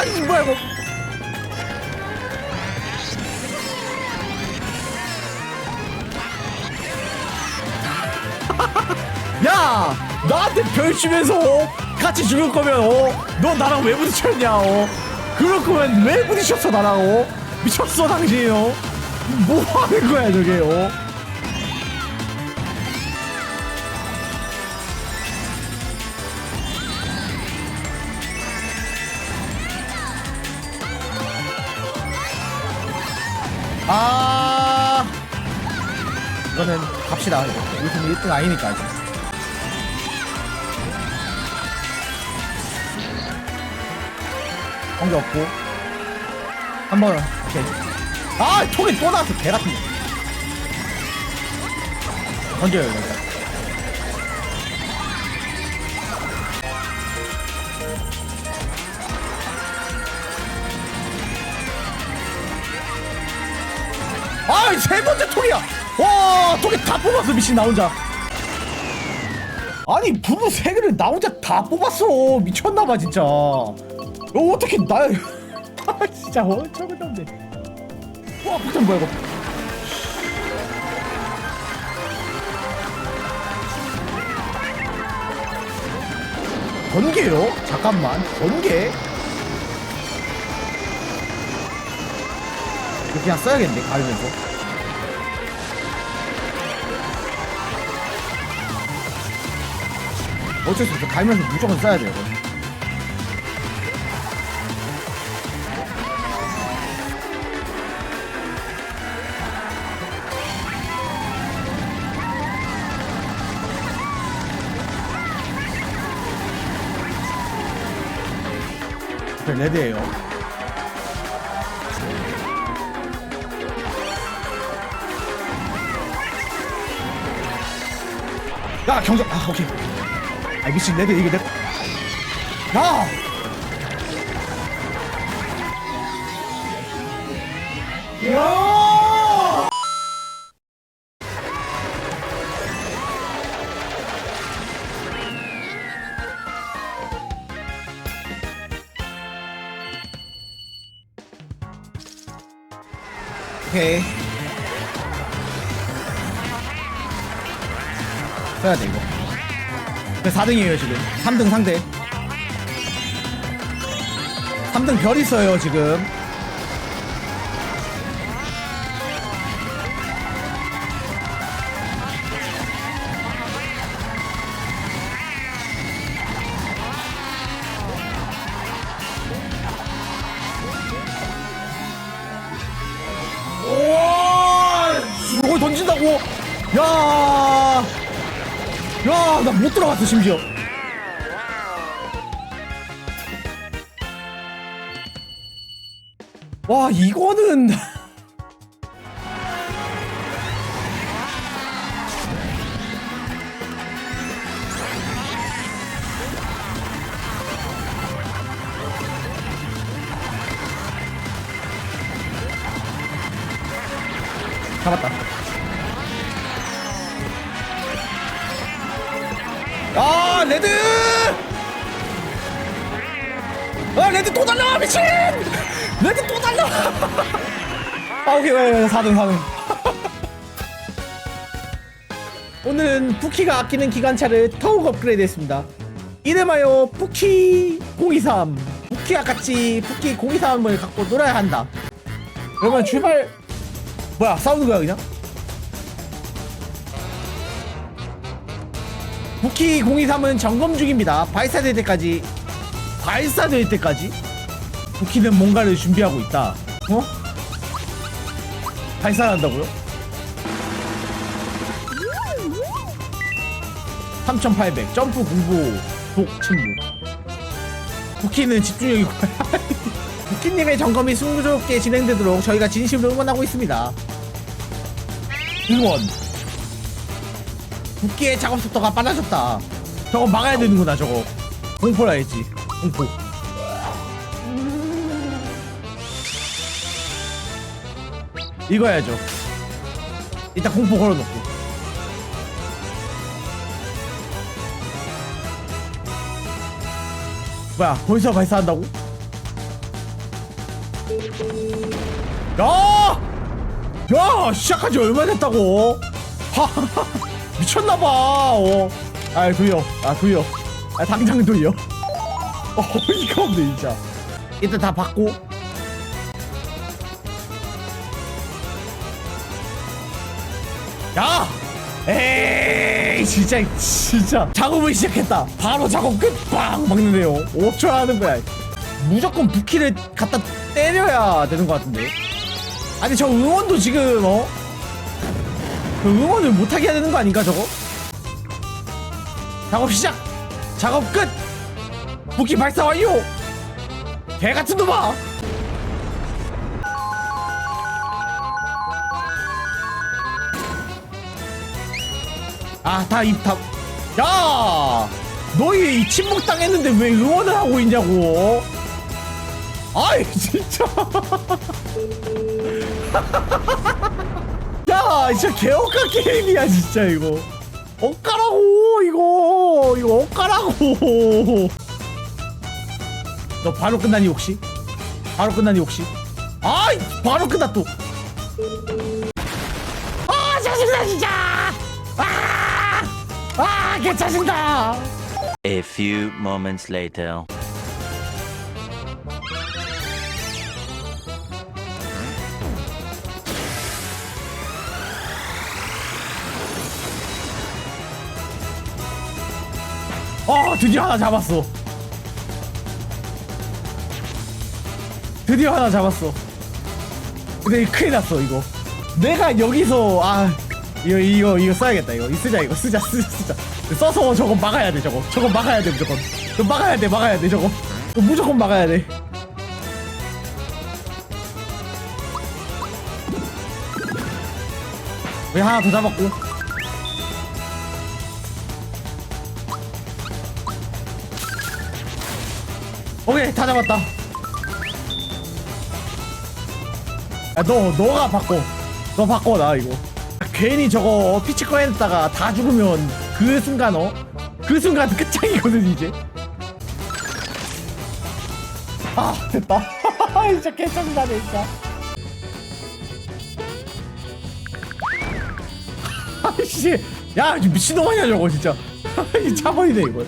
아이 뭐야 이거 야 나한테 별 주면서 어? 같이 죽을 거면 어? 너 나랑 왜 부딪혔냐 어? 그럴 거면 왜 부딪혔어 나랑 어? 미쳤어 당신이 어? 뭐 하는 거야 저게 어? 이거는 갑시다. 이거 우리팀 1등 아니니까 아직. 관계 없고. 한번 오케이. 아 톡이 또 나왔어. 개 같은 거. 던져요 일단 아세 번째 톡이야 와 톡이 다 뽑았어 미친 나 혼자. 아니 부부 세 개를 나 혼자 다 뽑았어. 미쳤나봐 진짜. 어, 어떻게 나 아, 진짜 어쩌면 안돼 와 폭탄 뭐야 이거? 번개요? 잠깐만 번개? 이거 그냥 써야겠네 가리면서 어쩔 수 없어. 가리면서 무조건 써야 돼요 이거. 저 레드예요. 야 경적. 아 오케이 아 미친 레드 이게 내 야! 야! 오케이 써야 돼 이거 그 4등이에요 지금. 3등 상대. 3등 별 있어요 지금. 오 이걸 던진다고? 야 야, 나 못 들어갔어, 심지어. 와, 이거는. 잡았다. 아 레드! 아 레드 또 달라 미친! 레드 또 달라 아 오케이 오케이 4등 4등. 오늘은 푸키가 아끼는 기관차를 더욱 업그레이드 했습니다. 이름하여 푸키 023 푸키와 같이 푸키 023을 갖고 놀아야 한다. 그러면 출발! 뭐야 싸우는 거야 그냥? 부키 023은 점검 중입니다. 발사될 때까지 발사될 때까지 부키는 뭔가를 준비하고 있다. 어? 발사한다고요? 3800 점프 공부 독 침묵 부키는 집중력이 부키님의 점검이 순조롭게 진행되도록 저희가 진심으로 응원하고 있습니다. 응원 국기의 작업 속도가 빨라졌다. 저거 막아야 되는구나 저거. 공포라 했지. 공포. 이거 해야죠. 일단 공포 걸어놓고. 뭐야 벌써 발사한다고? 야! 야! 시작한 지 얼마 됐다고? 하하하 미쳤나봐. 어. 아 돌려 아 돌려 아 당장 어 어이가 없네 진짜. 일단 다 받고. 야! 에이 진짜 진짜. 작업을 시작했다. 바로 작업 끝 빵! 막는데요. 5초 하는 거야. 무조건 부키를 갖다 때려야 되는 것 같은데. 아니 저 응원도 지금 어? 그 응원을 못하게 해야 되는 거 아닌가 저거? 작업 시작! 작업 끝! 부키 발사 완료! 개같은 놈아! 아, 다 입, 다. 야! 너희 침묵 당했는데 왜 응원을 하고 있냐고? 아이, 진짜. 야, 진짜 개억까 게임이야, 진짜, 이거. 억까라고, 이거. 이거 억까라고. 너 바로 끝나니, 혹시? 바로 끝나니, 혹시? 아이, 바로 또. 아, 짜증나, 진짜! 아! 아, 개 짜증나! A few moments later. 어 드디어 하나 잡았어. 드디어 하나 잡았어. 근데 큰일 났어 이거. 내가 여기서 아 이거 이거 이거 써야겠다 이거. 쓰자 이거. 쓰자 쓰자 쓰자. 써서 저거 막아야 돼 저거. 저거 막아야 돼 무조건. 이거 막아야 돼 막아야 돼 저거. 이거 무조건 막아야 돼. 우리 하나 더 잡았고 오케이 다 잡았다. 야, 너 너가 바꿔. 너 바꿔 나 이거. 괜히 저거 피치 꺼냈다가 다 죽으면 그 순간 어 그 순간 끝장이거든 이제. 아 됐다. 진짜 개짜증나네 진짜. 아이씨. 야 미친놈 아니야 저거 진짜. 이 차버리네 이거